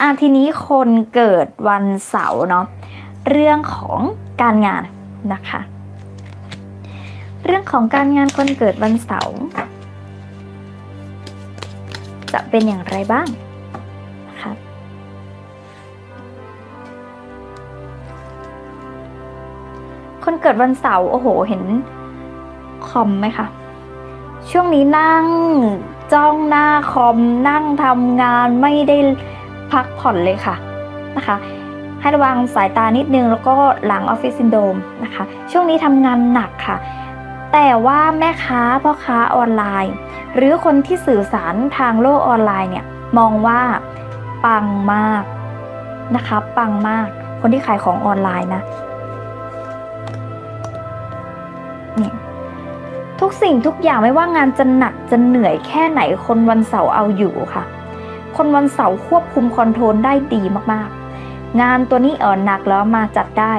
อะทีนี้คนเกิดวันเสาร์เนาะเรื่องของการงานนะคะ เรื่องของการงานคนเกิดวันเสาร์จะเป็นอย่างไรบ้างนะคะคนเกิดวันเสาร์โอ้โหเห็นคอมไหมคะช่วงนี้นั่งจ้องหน้าคอมนั่งทำงานไม่ได้ พักผ่อนเลยค่ะนะคะให้ระวังสายตานิดนึงแล้วก็หลังออฟฟิศซินโดมนะคะ ช่วงนี้ทำงานหนักค่ะ แต่ว่าแม่ค้าพ่อค้าออนไลน์ หรือคนที่สื่อสารทางโลกออนไลน์เนี่ยมองว่าปังมากนะคะปังมากคนที่ขายของออนไลน์นะนี่ทุกสิ่งทุกอย่างไม่ว่างานจะหนักจะเหนื่อยแค่ไหนคนวันเสาร์เอาอยู่ค่ะ คนวันเสาร์ควบคุมคอนโทรลได้ดีมากๆ งานตัวนี้เออหนักแล้วมาจัดได้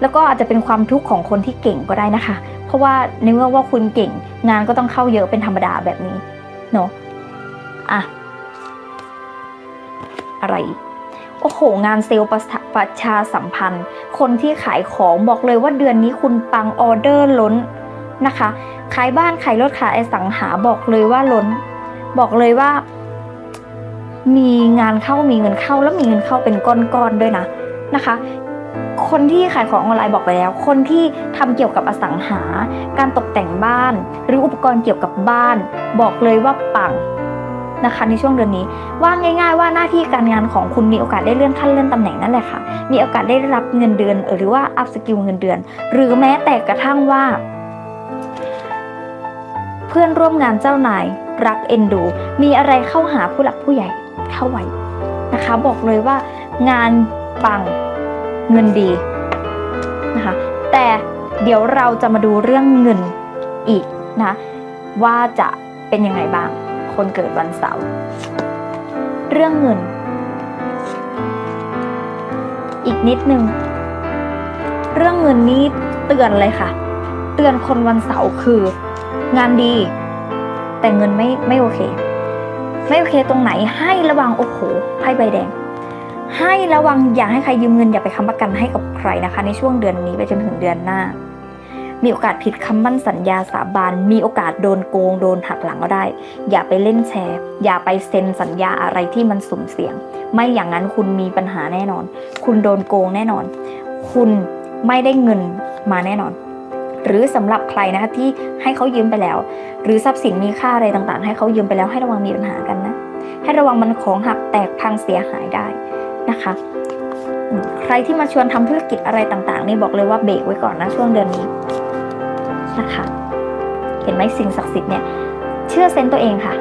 แล้วก็อาจจะเป็นความทุกข์ของคนที่เก่งก็ได้นะคะ เพราะว่าในเมื่อว่าคุณเก่ง งานก็ต้องเข้าเยอะเป็นธรรมดาแบบนี้เนาะอะอะไรอีกโอ้โห งานเซลล์ประชาประชาสัมพันธ์ คนที่ขายของบอกเลยว่าเดือนนี้คุณปังออเดอร์ล้นนะคะ ขายบ้านขายรถขายอสังหาบอกเลยว่าล้น บอกเลยว่า มีงานเข้ามีเงินเข้าแล้วมีเงินเข้าเป็นก้อนๆด้วยนะนะคะ คนที่ขายของออนไลน์บอกไปแล้ว คนที่ทำเกี่ยวกับอสังหา การตกแต่งบ้าน หรืออุปกรณ์เกี่ยวกับบ้าน บอกเลยว่าปังนะคะในช่วงเดือนนี้ว่าง่าย ๆ ว่าหน้าที่การงานของคุณมีโอกาสได้เลื่อนขั้นเลื่อนตำแหน่งนั่นแหละค่ะ มีโอกาสได้รับเงินเดือนหรือว่าอัพสกิลเงินเดือน หรือแม้แต่กระทั่งว่า เพื่อนร่วมงานเจ้านายรักเอ็นดู มีอะไรเข้าหาผู้หลักผู้ใหญ่ เข้าไวนะคะ บอกเลยว่างานปังเงินดีนะคะ แต่เดี๋ยวเราจะมาดูเรื่องเงินอีกนะว่าจะเป็นยังไงบ้าง คนเกิดวันเสาร์เรื่องเงิน อีกนิดนึง เรื่องเงินนี้เตือนเลยค่ะ เตือนคนวันเสาร์คือ งานดี แต่เงินไม่ไม่โอเค ไม่โอเคตรงไหนให้ระวังโอ้โหไพ่ใบแดง ให้ระวังอย่าให้ใครยืมเงินอย่าไปค้ำประกันให้กับใครนะคะ ในช่วงเดือนนี้ไปจนถึงเดือนหน้า มีโอกาสผิดคำมั่นสัญญาสาบานมีโอกาสโดนโกงโดนหักหลังก็ได้ อย่าไปเล่นแชร์ อย่าไปเซ็นสัญญาอะไรที่มันสุ่มเสี่ยง ไม่อย่างนั้นคุณมีปัญหาแน่นอน คุณโดนโกงแน่นอน คุณไม่ได้เงินมาแน่นอน หรือสำหรับใครนะคะที่ให้เขายืมไปแล้ว หรือทรัพย์สินมีค่าอะไรต่างๆ ให้เขายืมไปแล้วให้ระวังมีปัญหากันนะ ให้ระวังมันของหักแตกพังเสียหายได้นะคะ ใครที่มาชวนทำธุรกิจอะไรต่างๆ นี่บอกเลยว่าเบรกไว้ก่อนนะช่วงเดือนนี้นะคะ เห็นไหมสิ่งศักดิ์สิทธิ์เนี่ยเชื่อเซนส์ตัวเองค่ะ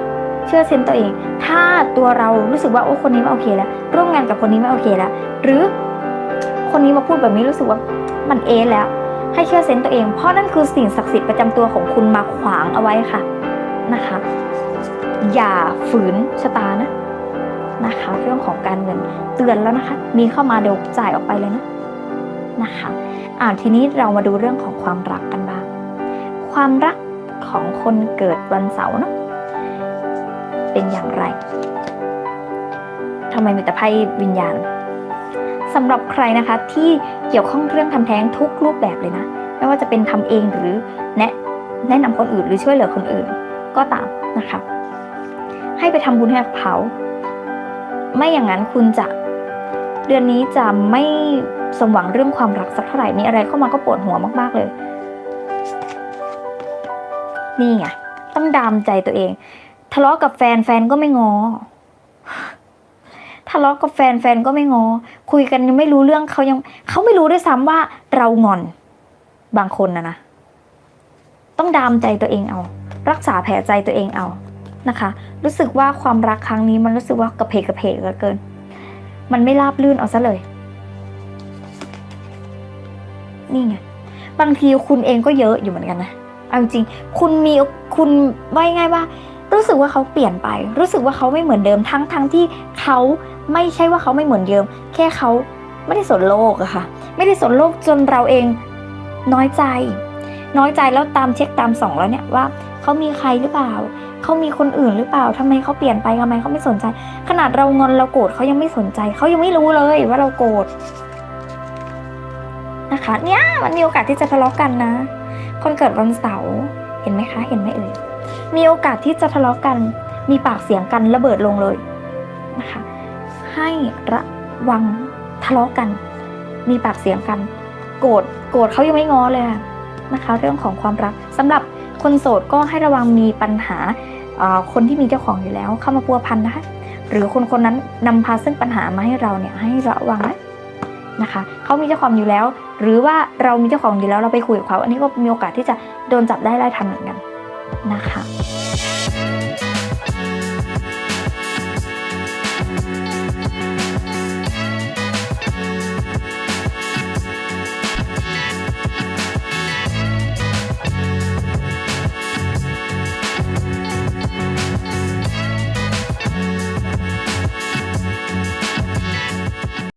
เชื่อเซนส์ตัวเอง ถ้าตัวเรารู้สึกว่าโอ้คนนี้ไม่โอเคแล้ว ร่วมงานกับคนนี้ไม่โอเคแล้ว หรือคนนี้มาพูดแบบนี้รู้สึกว่ามันเอแล้ว ให้เชื่อเซนส์ตัวเอง เพราะนั่นคือสิ่งศักดิ์สิทธิ์ประจำตัวของคุณมาขวางเอาไว้ค่ะนะคะ อย่าฝืนชะตานะนะคะ เรื่องของการเงินเตือนแล้วนะคะ มีเข้ามาเดี๋ยวจ่ายออกไปเลยนะนะคะอ่าทีนี้เรามาดูเรื่องของความรักกันบ้าง ความรักของคนเกิดวันเสาร์เนาะเป็นอย่างไรทำไมมีแต่ไพ่วิญญาณ สำหรับใครนะคะที่เกี่ยวข้องเรื่องทำแท้งทุกรูปแบบเลยนะ ไม่ว่าจะเป็นทำเองหรือแนะแนะนำคนอื่นหรือช่วยเหลือคนอื่นก็ตามนะคะให้ไปทำบุญให้กับเขาไม่อย่างนั้นคุณจะเดือนนี้จะไม่สมหวังเรื่องความรักสักเท่าไหร่มีอะไรเข้ามาก็ปวดหัวมาก ๆ เลย นี่ไงต้องดามใจตัวเอง ทะเลาะกับแฟนแฟนก็ไม่งอ ทะเลาะกับแฟนแฟนก็ไม่งอ คุยกันยังไม่รู้เรื่องเขายังเขาไม่รู้ด้วยซ้ำว่าเรางอน บางคนนะนะ ต้องดามใจตัวเองเอา รักษาแผลใจตัวเองเอานะคะ รู้สึกว่าความรักครั้งนี้มันรู้สึกว่ากระเพกกระเพกเหลือเกิน มันไม่ราบลื่นเอาซะเลย นี่ไงบางทีคุณเองก็เยอะอยู่เหมือนกันนะเอาจริงคุณมีคุณว่าง่ายว่า รู้สึกว่าเขาเปลี่ยนไป รู้สึกว่าเขาไม่เหมือนเดิมทั้งทั้งที่เขาไม่ใช่ว่าเขาไม่เหมือนเดิม แค่เขาไม่ได้สนโลกอะค่ะ ไม่ได้สนโลกจนเราเองน้อยใจ น้อยใจแล้วตามเช็คตามส่องแล้วเนี่ยว่าเขามีใครหรือเปล่าเขามีคนอื่นหรือเปล่าทำไมเขาเปลี่ยนไปทำไมเขาไม่สนใจ ขนาดเรางอนเราโกรธเขายังไม่สนใจเขายังไม่รู้เลยว่าเราโกรธนะคะ เนี่ยมันมีโอกาสที่จะทะเลาะกันนะ คนเกิดวันเสาร์เห็นไหมคะ เห็นไหมเอ่ย มีโอกาสที่จะทะเลาะกัน มีปากเสียงกันระเบิดลงเลยนะคะ ให้ระวังทะเลาะกัน มีปากเสียงกัน โกรธโกรธเขายังไม่ง้อเลยนะคะ เรื่องของความรักสำหรับคนโสดก็ให้ระวังมีปัญหาคนที่มีเจ้าของอยู่แล้วเข้ามาพัวพันนะคะ หรือคนคนนั้นนำพาซึ่งปัญหามาให้เราเนี่ยให้ระวังนะนะคะเขามีเจ้าของอยู่แล้ว หรือว่าเรามีเจ้าของอยู่แล้วเราไปคุยกับเขา อันนี้ก็มีโอกาสที่จะโดนจับได้ไล่ทันเหมือนกัน นะคะ